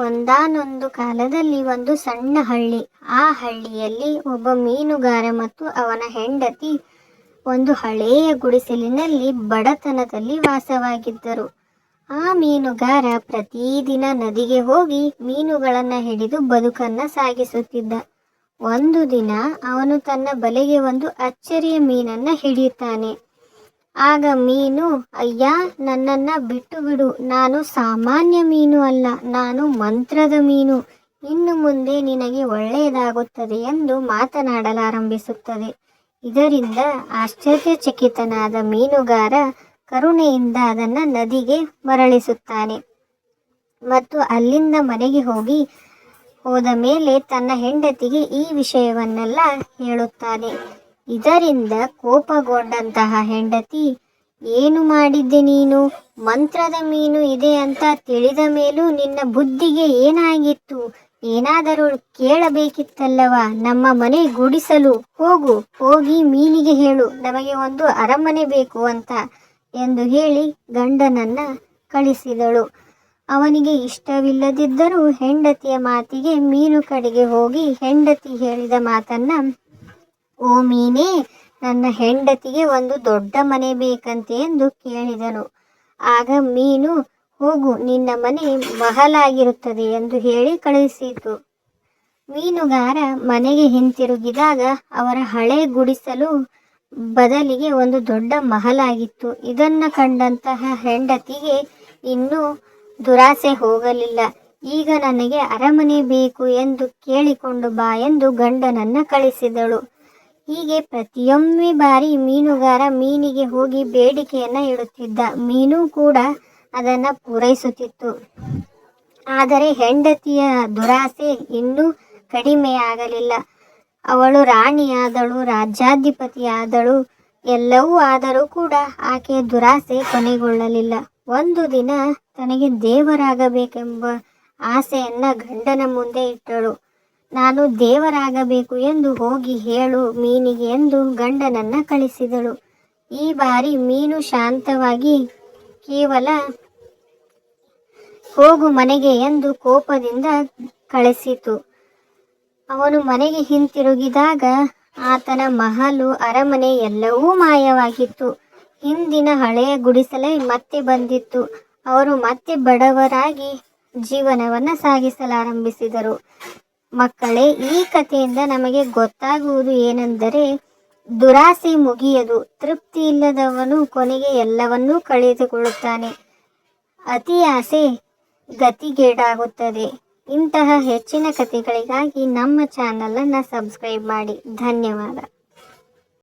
ಒಂದಾನೊಂದು ಕಾಲದಲ್ಲಿ ಒಂದು ಸಣ್ಣ ಹಳ್ಳಿ. ಆ ಹಳ್ಳಿಯಲ್ಲಿ ಒಬ್ಬ ಮೀನುಗಾರ ಮತ್ತು ಅವನ ಹೆಂಡತಿ ಒಂದು ಹಳೆಯ ಗುಡಿಸಲಿನಲ್ಲಿ ಬಡತನದಲ್ಲಿ ವಾಸವಾಗಿದ್ದರು. ಆ ಮೀನುಗಾರ ಪ್ರತಿದಿನ ನದಿಗೆ ಹೋಗಿ ಮೀನುಗಳನ್ನು ಹಿಡಿದು ಬದುಕನ್ನು ಸಾಗಿಸುತ್ತಿದ್ದ. ಒಂದು ದಿನ ಅವನು ತನ್ನ ಬಲೆಗೆ ಒಂದು ಅಚ್ಚರಿಯ ಮೀನನ್ನು ಹಿಡಿಯುತ್ತಾನೆ. ಆಗ ಮೀನು, ಅಯ್ಯ, ನನ್ನನ್ನ ಬಿಟ್ಟು ಬಿಡು ನಾನು ಸಾಮಾನ್ಯ ಮೀನು ಅಲ್ಲ, ನಾನು ಮಂತ್ರದ ಮೀನು. ಇನ್ನು ಮುಂದೆ ನಿನಗೆ ಒಳ್ಳೆಯದಾಗುತ್ತದೆ ಎಂದು ಮಾತನಾಡಲಾರಂಭಿಸುತ್ತದೆ. ಇದರಿಂದ ಆಶ್ಚರ್ಯಚಕಿತನಾದ ಮೀನುಗಾರ ಕರುಣೆಯಿಂದ ಅದನ್ನು ನದಿಗೆ ಮರಳಿಸುತ್ತಾನೆ. ಮತ್ತು ಅಲ್ಲಿಂದ ಮನೆಗೆ ಹೋಗಿ, ಹೋದ ಮೇಲೆ ತನ್ನ ಹೆಂಡತಿಗೆ ಈ ವಿಷಯವನ್ನೆಲ್ಲ ಹೇಳುತ್ತಾನೆ. ಇದರಿಂದ ಕೋಪಗೊಂಡಂತಹ ಹೆಂಡತಿ, ಏನು ಮಾಡಿದ್ದೆ ನೀನು? ಮಂತ್ರದ ಮೀನು ಇದೆ ಅಂತ ತಿಳಿದ ಮೇಲೂ ನಿನ್ನ ಬುದ್ಧಿಗೆ ಏನಾಗಿತ್ತು? ಏನಾದರೂ ಕೇಳಬೇಕಿತ್ತಲ್ಲವ? ನಮ್ಮ ಮನೆ ಗುಡಿಸಲು ಹೋಗು, ಹೋಗಿ ಮೀನಿಗೆ ಹೇಳು, ನಮಗೆ ಒಂದು ಅರಮನೆ ಬೇಕು ಅಂತ ಎಂದು ಹೇಳಿ ಗಂಡನನ್ನ ಕಳಿಸಿದಳು. ಅವನಿಗೆ ಇಷ್ಟವಿಲ್ಲದಿದ್ದರೂ ಹೆಂಡತಿಯ ಮಾತಿಗೆ ಮೀನು ಕಡೆಗೆ ಹೋಗಿ ಹೆಂಡತಿ ಹೇಳಿದ ಮಾತನ್ನ ಓ ಮೀನೇ, ನನ್ನ ಹೆಂಡತಿಗೆ ಒಂದು ದೊಡ್ಡ ಮನೆ ಬೇಕಂತೆ ಎಂದು ಕೇಳಿದನು. ಆಗ ಮೀನು, ಹೋಗು, ನಿನ್ನ ಮನೆ ಮಹಲಾಗಿರುತ್ತದೆ ಎಂದು ಹೇಳಿ ಕಳುಹಿಸಿತು. ಮೀನುಗಾರ ಮನೆಗೆ ಹಿಂತಿರುಗಿದಾಗ ಅವರ ಹಳೆ ಗುಡಿಸಲು ಬದಲಿಗೆ ಒಂದು ದೊಡ್ಡ ಮಹಲಾಗಿತ್ತು. ಇದನ್ನು ಕಂಡಂತಹ ಹೆಂಡತಿಗೆ ಇನ್ನೂ ದುರಾಸೆ ಹೋಗಲಿಲ್ಲ. ಈಗ ನನಗೆ ಅರಮನೆ ಬೇಕು ಎಂದು ಕೇಳಿಕೊಂಡು ಬಾ ಎಂದು ಗಂಡನನ್ನು ಕಳಿಸಿದಳು. ಹೀಗೆ ಪ್ರತಿಯೊಮ್ಮೆ ಬಾರಿ ಮೀನುಗಾರ ಮೀನಿಗೆ ಹೋಗಿ ಬೇಡಿಕೆಯನ್ನ ಇಡುತ್ತಿದ್ದ ಮೀನು ಕೂಡ ಅದನ್ನ ಪೂರೈಸುತ್ತಿತ್ತು. ಆದರೆ ಹೆಂಡತಿಯ ದುರಾಸೆ ಇನ್ನೂ ಕಡಿಮೆಯಾಗಲಿಲ್ಲ. ಅವಳು ರಾಣಿಯಾದಳು, ರಾಜ್ಯಾಧಿಪತಿಯಾದಳು, ಎಲ್ಲವೂ ಆದರೂ ಕೂಡ ಆಕೆಯ ದುರಾಸೆ ಕೊನೆಗೊಳ್ಳಲಿಲ್ಲ. ಒಂದು ದಿನ ತನಗೆ ದೇವರಾಗಬೇಕೆಂಬ ಆಸೆಯನ್ನ ಗಂಡನ ಮುಂದೆ ಇಟ್ಟಳು. ನಾನು ದೇವರಾಗಬೇಕು ಎಂದು ಹೋಗಿ ಹೇಳು ಮೀನಿಗೆ ಎಂದು ಗಂಡನನ್ನ ಕಳಿಸಿದಳು. ಈ ಬಾರಿ ಮೀನು ಶಾಂತವಾಗಿ ಕೇವಲ ಹೋಗು ಮನೆಗೆ ಎಂದು ಕೋಪದಿಂದ ಕಳಿಸಿತು. ಅವನು ಮನೆಗೆ ಹಿಂತಿರುಗಿದಾಗ ಆತನ ಮಹಲು ಅರಮನೆ ಎಲ್ಲವೂ ಮಾಯವಾಗಿತ್ತು. ಹಿಂದಿನ ಹಳೆಯ ಗುಡಿಸಲೇ ಮತ್ತೆ ಬಂದಿತ್ತು. ಅವರು ಮತ್ತೆ ಬಡವರಾಗಿ ಜೀವನವನ್ನು ಸಾಗಿಸಲಾರಂಭಿಸಿದರು. ಮಕ್ಕಳೇ, ಈ ಕಥೆಯಿಂದ ನಮಗೆ ಗೊತ್ತಾಗುವುದು ಏನೆಂದರೆ, ದುರಾಸೆ ಮುಗಿಯದು, ತೃಪ್ತಿ ಇಲ್ಲದವನು ಕೊನೆಗೆ ಎಲ್ಲವನ್ನೂ ಕಳೆದುಕೊಳ್ಳುತ್ತಾನೆ. ಅತಿ ಆಸೆ ಗತಿಗೇಡಾಗುತ್ತದೆ. ಇಂತಹ ಹೆಚ್ಚಿನ ಕಥೆಗಳಿಗಾಗಿ ನಮ್ಮ ಚಾನಲನ್ನು ಸಬ್ಸ್ಕ್ರೈಬ್ ಮಾಡಿ. ಧನ್ಯವಾದ.